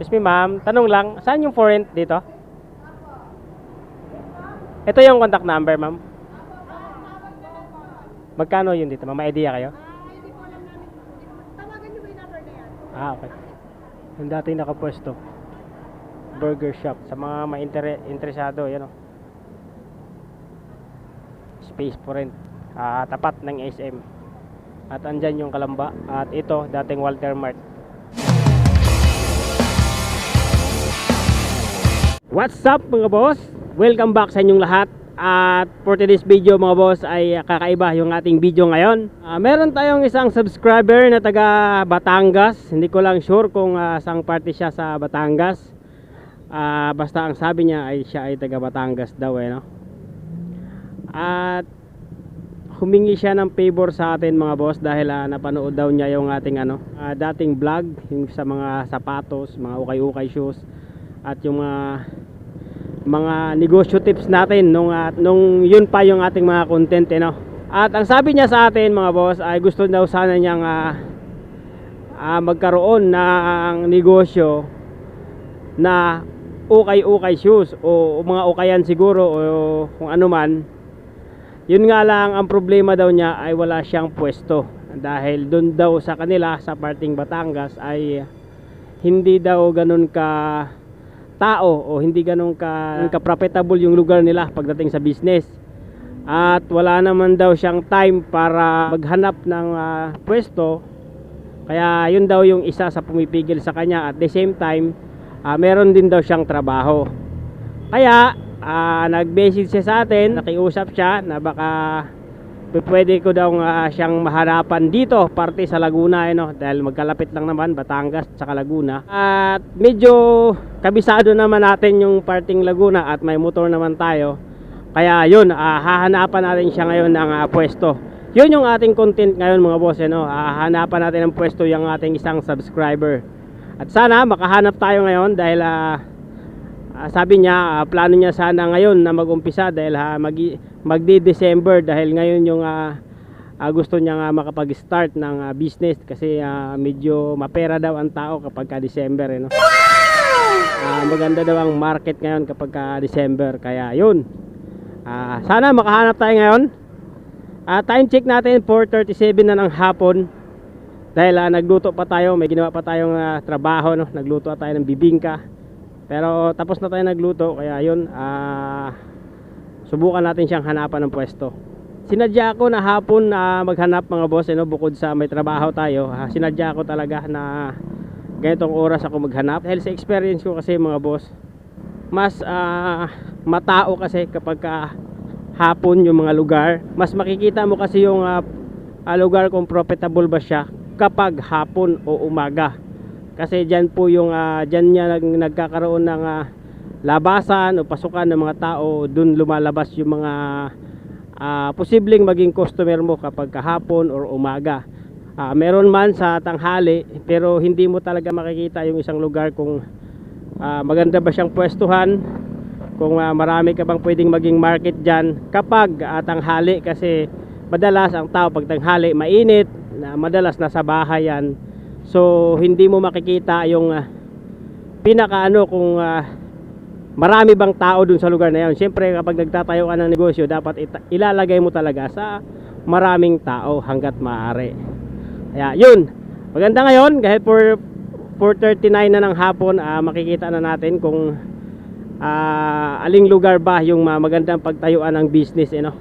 Excuse me ma'am, tanong lang, saan yung for rent dito? Ito yung contact number ma'am. Magkano yun dito? May idea kayo? Ah, okay. Yung dati nakapwesto. Burger shop. Sa mga maintere- interesado, yan o. Space for rent. Ah, tapat ng SM. At andyan yung Kalamba. At ito, dating Walter Mart. What's up mga boss? Welcome back sa inyong lahat. At for today's video mga boss ay kakaiba yung ating video ngayon. Ah, meron tayong isang subscriber na taga Batangas. Hindi ko lang sure kung uh, saang party siya sa Batangas. Ah, basta ang sabi niya ay siya ay taga Batangas daw eh no. At humingi siya ng favor sa atin mga boss dahil ah, napanood daw niya yung ating ano, ah, dating vlog yung sa mga sapatos, mga ukay-ukay shoes at yung mga mga negosyo tips natin nung at nung yun pa yung ating mga content eh, no? At ang sabi niya sa atin mga boss ay gusto daw sana niyang ah, ah, magkaroon ng negosyo na ukay-ukay shoes o mga ukayan siguro o kung ano man yun nga lang ang problema daw niya ay wala siyang pwesto dahil doon daw sa kanila sa parting Batangas ay hindi daw ganun ka tao o hindi ganun ka, ka profitable yung lugar nila pagdating sa business. At wala naman daw siyang time para maghanap ng ah, pwesto. Kaya yun daw yung isa sa pumipigil sa kanya. At the same time ah, meron din daw siyang trabaho. Kaya ah, nag-message siya sa atin nakiusap siya na baka pwede ko daw ah, siyang maharapan dito parte sa Laguna eh, no? dahil magkalapit lang naman Batangas at Laguna at medyo kabisado naman natin yung parting Laguna at may motor naman tayo kaya yun ah, hahanapan natin siya ngayon ng ah, pwesto yun yung ating content ngayon mga boss eh, no? Ah, hahanapan natin ng pwesto yung ating isang subscriber at sana makahanap tayo ngayon dahil ah, Ah, sabi niya, ah, plano niya sana ngayon na mag-umpisa dahil ha, mag magdi-December dahil ngayon yung ah, ah, gusto niya nga makapag-start ng ah, business kasi ah, medyo mapera daw ang tao kapag ka December eh, no? Ah, maganda daw ang market ngayon kapag ka December kaya yun. Ah, sana makahanap tayo ngayon. Ah, time check natin 4:37 na ng hapon. Dahil ah, nagluto pa tayo, may ginawa pa tayong ah, trabaho no, nagluto tayo ng bibingka. Pero tapos na tayo nagluto kaya yun ah subukan natin siyang hanapan ng pwesto. Sinadya ko na hapon na maghanap mga boss eh, no, bukod sa may trabaho tayo. ah, sinadya ko talaga na ganitong oras ako maghanap. Dahil sa experience ko kasi mga boss, mas ah, matao kasi kapag ka hapon yung mga lugar. Mas makikita mo kasi yung ah, ah, lugar kung profitable ba siya kapag hapon o umaga kasi dyan po yung ah, dyan niya nag, nagkakaroon ng ah, labasan o pasukan ng mga tao dun lumalabas yung mga ah, posibleng maging customer mo kapag kahapon or umaga. Ah, meron man sa tanghali pero hindi mo talaga makikita yung isang lugar kung ah, maganda ba siyang pwestuhan kung ah, marami ka bang pwedeng maging market dyan kapag ah, tanghali. Kasi madalas ang tao pag tanghali mainit na madalas nasa bahay yan. So hindi mo makikita yung ah, pinaka ano kung ah, marami bang tao dun sa lugar na yun. Siyempre kapag nagtatayo ka ng negosyo dapat ilalagay mo talaga sa maraming tao hanggat maaari. Kaya yun. Maganda ngayon kahit for 4.39 na ng hapon ah, makikita na natin kung ah, aling lugar ba yung ah, magandang pagtayuan ng business eh, no?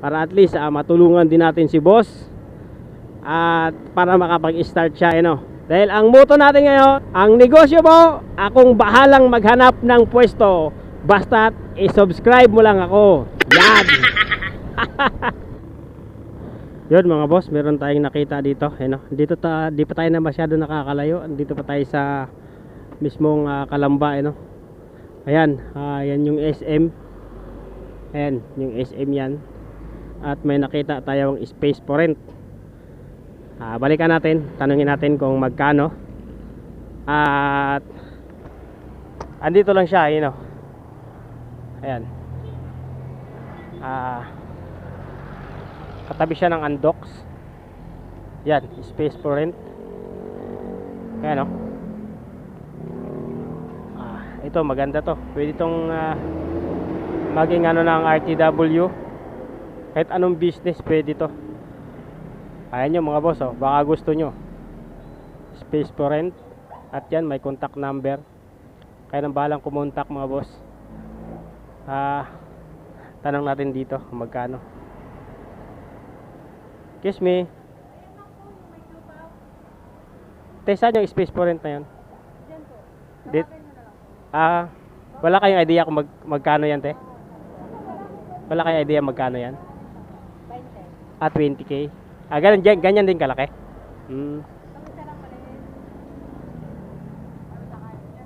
Para at least ah, matulungan din natin si boss at para makapag-start siya eh, no? Dahil ang motto natin ngayon, ang negosyo mo, akong bahalang maghanap ng pwesto. Basta i-subscribe mo lang ako. Yan! Yun mga boss, meron tayong nakita dito. Eh, no? Dito ta, di pa tayo na masyado nakakalayo. Dito pa tayo sa mismong ah, Kalamba. Eh, no? Ayan, ah, yan yung SM. Ayan, yung SM yan. At may nakita tayong space for rent. Ah, balikan natin, tanungin natin kung magkano. At andito lang siya, you know. Ayan. Ah katabi siya ng Andox. Yan, space for rent. Ayan oh. ito maganda to pwede itong ah, maging ano ng RTW kahit anong business pwede to ayan nyo mga boss oh, baka gusto nyo. Space for rent. At yan may contact number. Kaya nang balang kumontak mga boss. Ah tanong natin dito magkano. Kiss me. Te saan yung space for rent na yun. Dit- ah wala kayong idea kung mag, magkano yan te? Wala kayong idea magkano yan? 20. ah 20k ah ganyan, ganyan, din kalaki. Hmm, Tapos isa lang maliit. Ano sa kanya?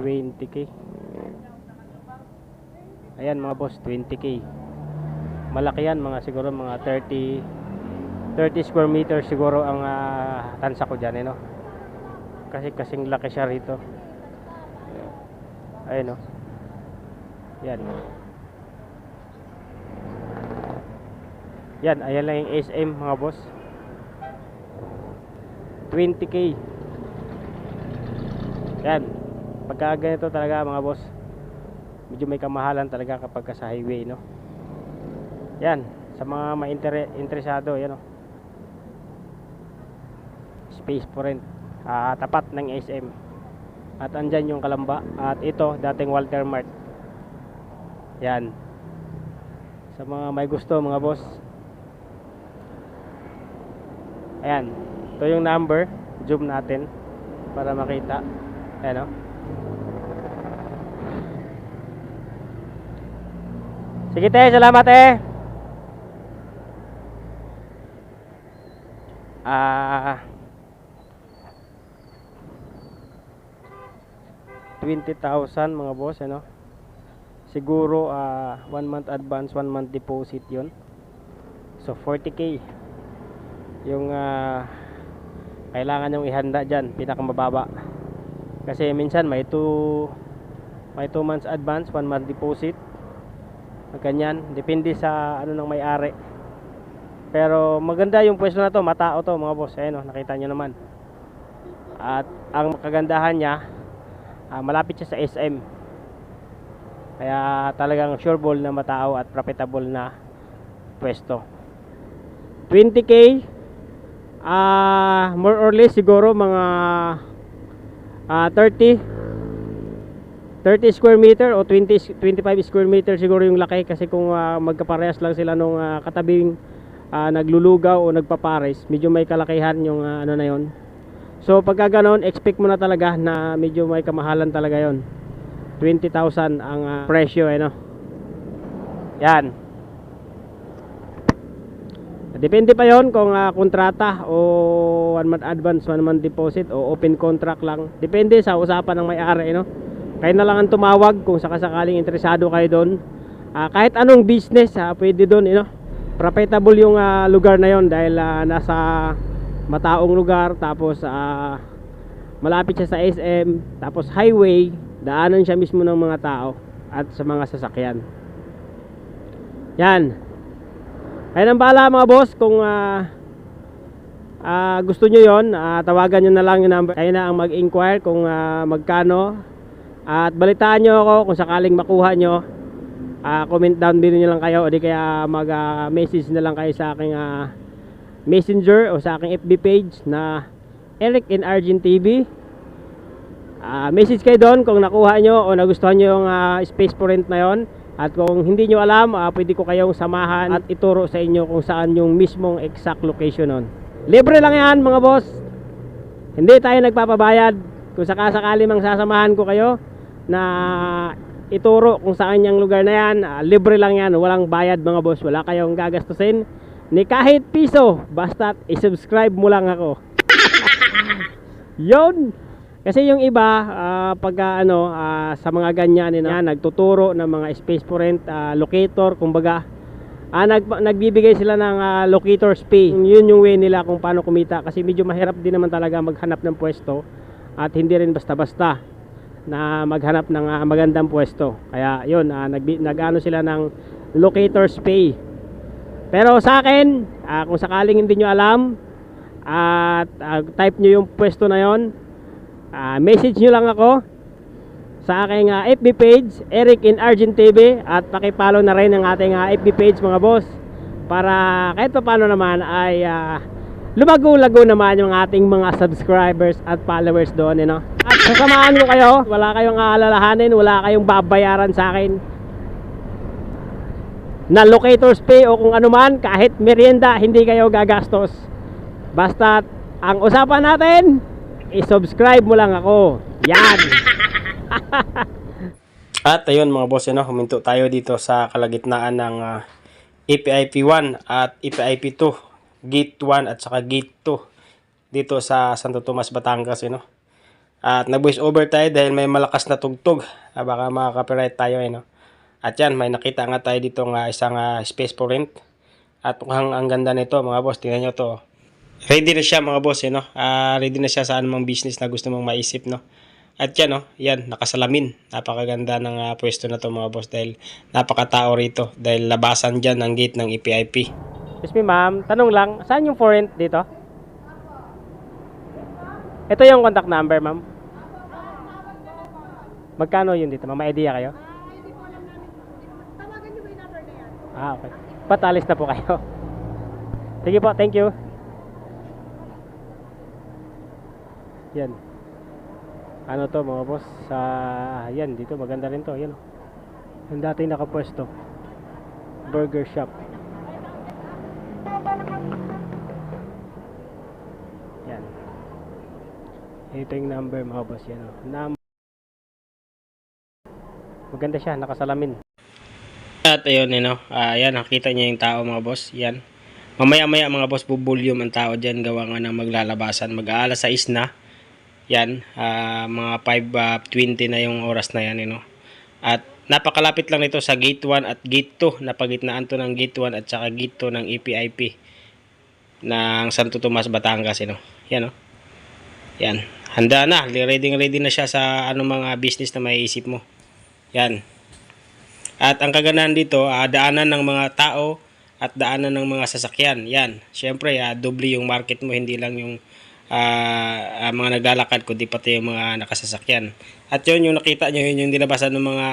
20k ayan mga boss 20k malaki yan mga siguro mga 30 30 square meter siguro ang ah, tansa ko dyan eh no? Kasi kasing laki siya rito. Ayun no yan yan ayan lang yung SM mga boss. 20k yan pagka ganito talaga mga boss. Medyo may kamahalan talaga kapag ka sa highway no? Yan sa mga maintere interesado yan o space for rent ah, tapat ng SM at andyan yung kalamba. At ito dating Walter Mart. Yan. Sa mga may gusto mga boss ayan ito yung number zoom natin para makita ayan o Sige te, salamat eh. Ah 20,000 mga boss ano. Siguro ah one month advance, one month deposit 'yon. So 40k. Yung ah kailangan yung ihanda diyan, pinakamababa. Kasi minsan may 2 may 2 months advance, one month deposit. Ganyan depende sa ano ng may-ari. Pero maganda yung pwesto na to matao to mga boss. Ayun oh, nakita nyo naman. At ang kagandahan niya ah, malapit siya sa SM kaya talagang sure ball na matao at profitable na pwesto. 20k ah more or less siguro mga ah 30 30 square meter o 20 25 square meter siguro yung laki kasi kung ah, magkaparehas lang sila nung ah, katabing ah, naglulugaw o nagpapares medyo may kalakihan yung ah, ano na yon so pagka ganon expect mo na talaga na medyo may kamahalan talaga yon 20,000 ang ah, presyo eh no? Yan Depende pa yon kung ah, kontrata o one month advance, one month deposit o open contract lang. Depende sa usapan ng may-ari, no? Kayo na lang ang tumawag kung sakasakaling interesado kayo doon. Ah, kahit anong business, ah, pwede doon, you know. Profitable yung ah, lugar na yon dahil ah, nasa mataong lugar tapos ah, malapit siya sa SM, tapos highway, daanan siya mismo ng mga tao at sa mga sasakyan. Yan. Ayun ang bahala mga boss kung ah, ah, gusto nyo yon tawagan nyo na lang yung number. Kayo na ang mag-inquire kung ah, magkano at balitaan nyo ako kung sakaling makuha nyo. Ah, comment down below nyo lang kayo o di kaya mag-message na lang kayo sa aking ah, messenger o sa aking FB page na Eric in Argent TV. Ah, message kayo doon kung nakuha nyo o nagustuhan nyo yung ah, space for rent na yon. At kung hindi nyo alam, ah, pwede ko kayong samahan at ituro sa inyo kung saan yung mismong exact location nun. Libre lang yan mga boss. Hindi tayo nagpapabayad. Kung sakasakali mang sasamahan ko kayo na ituro kung saan yung lugar na yan, ah, libre lang yan. Walang bayad mga boss. Wala kayong gagastusin ni kahit piso. Basta i-subscribe mo lang ako. Yon. Kasi yung iba ah, pagka ano ah, sa mga ganyan eh, na nagtuturo ng mga space for rent ah, locator kumbaga ah, nag, nagbibigay sila ng ah, locator's pay. Yun yung way nila kung paano kumita kasi medyo mahirap din naman talaga maghanap ng pwesto at hindi rin basta-basta na maghanap ng ah, magandang pwesto. Kaya yun, ah, nag, nag-ano sila ng locator's pay. Pero sa akin, ah, kung sakaling hindi nyo alam at ah, type nyo yung pwesto na yon Ah, message nyo lang ako sa aking ah, FB page, Eric in Argent TV at pakipollow na rin ang ating ah, FB page mga boss para kahit pa paano naman ay ah, lumago-lago naman yung ating mga subscribers at followers doon, you know? At sasamahan ko kayo, wala kayong aalalahanin, wala kayong babayaran sa akin na locators pay o kung ano man, kahit merienda, hindi kayo gagastos. Basta ang usapan natin, i-subscribe mo lang ako. Yan! At ayun mga boss, yun, no, huminto tayo dito sa kalagitnaan ng ah, APIP 1 at APIP 2, Gate 1 at saka Gate 2 dito sa Santo Tomas, Batangas. Yun, no? At nag-voice over tayo dahil may malakas na tugtog. Ah, baka makaka-copyright tayo. Eh, no? At yan, may nakita nga tayo dito nga isang ah, space for rent. At mukhang ang ganda nito mga boss, tingnan nyo to. Ready na siya mga boss, eh, no? Ah, ready na siya sa anumang business na gusto mong maisip, no? At yan, no? Yan, nakasalamin. Napakaganda ng ah, pwesto na to mga boss dahil napakatao rito. Dahil labasan dyan ng gate ng EPIP. Excuse me ma'am, tanong lang, saan yung for rent dito? Ito yung contact number ma'am. Magkano yun dito? ma'am? May idea kayo? Tawagan niyo ba yung number na yan? Ah, okay. Patalis na po kayo. Sige po, thank you. Yan. Ano to mga boss? Sa yan dito maganda rin to, yan. Yung dating nakapwesto. Burger shop. Yan. Ito yung number mga boss yan. oh. Maganda siya, nakasalamin. At ayun, you know, yan, nakita niya yung tao mga boss, yan. Mamaya-maya mga boss, bubulyum ang tao dyan, gawa nga ng maglalabasan. Mag-aalas 6 na, yan, ah, mga 5.20 na yung oras na yan, you know. At napakalapit lang nito sa gate 1 at gate 2, napagitnaan to ng gate 1 at saka gate 2 ng EPIP ng Santo Tomas, Batangas, you know. Yan, oh. Yan, handa na, ready ready na siya sa anong mga business na maiisip mo. Yan. At ang kagandahan dito, ah, daanan ng mga tao at daanan ng mga sasakyan. Yan. Siyempre, ah, doble yung market mo, hindi lang yung ah, mga naglalakad, kundi pati yung mga nakasasakyan. At yun, yung nakita nyo, yun yung dinabasan ng mga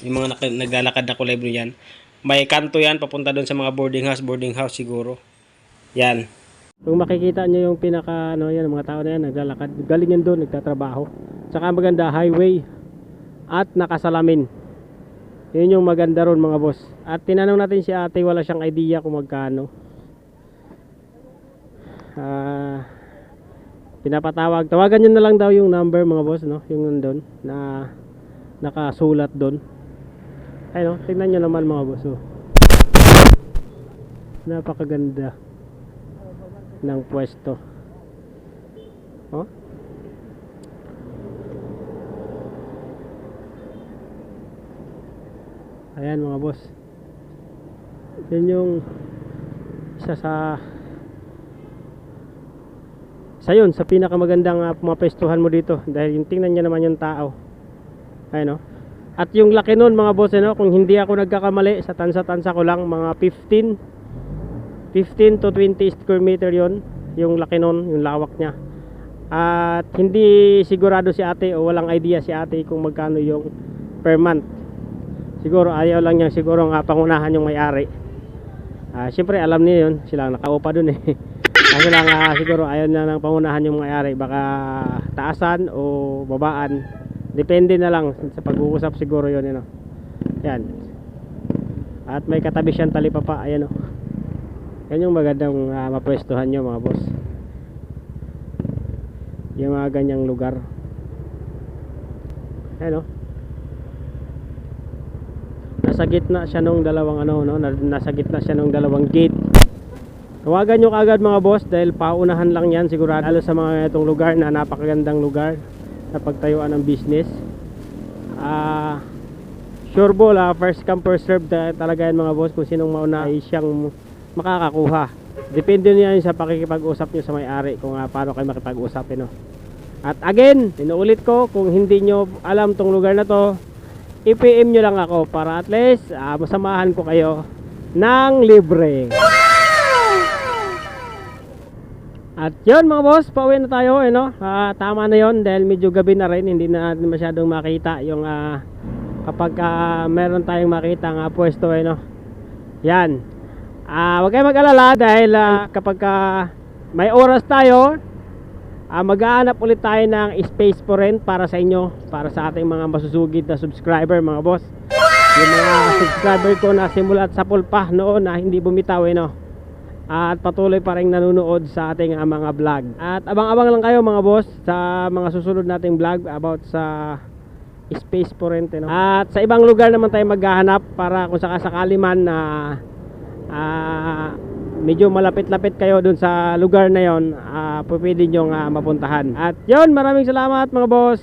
yung mga naglalakad na kulay blue yan. May kanto yan, papunta doon sa mga boarding house, boarding house siguro. Yan. Kung makikita nyo yung pinaka, ano yan, mga tao na yan, naglalakad, galing yan doon, nagtatrabaho. Tsaka maganda, highway at nakasalamin. Yun yung maganda ron mga boss. At tinanong natin si ate, wala siyang idea kung magkano. Ah, pinapatawag. Tawagan nyo na lang daw yung number mga boss, no? Yung nandun, na nakasulat doon. Ay no, tingnan nyo naman mga boss. Oh. Napakaganda ng pwesto. Oh? Ayan mga boss. Yan yung isa sa sa yun, sa pinakamagandang uh, pumapestuhan mo dito dahil yung tingnan niya naman yung tao. Ayun no. At yung laki nun mga boss, ano, kung hindi ako nagkakamali, sa tansa-tansa ko lang, mga 15 15 to 20 square meter yon yung laki nun, yung lawak niya. At hindi sigurado si ate o walang idea si ate kung magkano yung per month. Siguro ayaw lang niya siguro nga pangunahan yung may-ari. Ah, Siyempre alam niya yun, sila nakaupa dun eh. Kasi lang ah, siguro ayaw na ng pangunahan yung may-ari, baka taasan o babaan. Depende na lang sa pag-uusap siguro yun, yun. Yan. At may katabi siyang talipapa, ayan oh. Yan yung magandang ah, mapwestuhan nyo mga boss. Yung mga ganyang lugar. Ayan oh nasa gitna siya nung dalawang ano no na- nasa gitna siya nung dalawang gate tawagan nyo kagad mga boss dahil paunahan lang yan sigurado lalo sa mga itong lugar na napakagandang lugar na pagtayuan ng business ah sure ball ah, first come first serve ta- talaga yan mga boss kung sinong mauna ay siyang makakakuha depende niya yun sa pakikipag-usap nyo sa may-ari kung ah, paano kayo makipag-usap eh, no? at again inuulit ko kung hindi nyo alam tong lugar na to i-PM nyo lang ako para at least ah, masamahan ko kayo ng libre. At yun mga boss, pauwi na tayo eh no. Ah, tama na yon dahil medyo gabi na rin, hindi na masyadong makita yung ah, kapag ah, meron tayong makita nga pwesto eh no. Yan. Ah, wag kayong mag-alala dahil ah, kapag ah, may oras tayo, ah, mag-aanap ulit tayo ng space po rin para sa inyo, para sa ating mga masusugid na subscriber mga boss. Yung mga subscriber ko na simulat sa pulpa noon na hindi bumitaw eh no at patuloy pa rin nanonood sa ating ah, mga vlog. At abang-abang lang kayo mga boss sa mga susunod nating vlog about sa space po rin. No? At sa ibang lugar naman tayo maghahanap para kung sakasakali man na ah, medyo malapit-lapit kayo dun sa lugar na yon, uh, pwede nyo nga mapuntahan. At yon maraming salamat mga boss.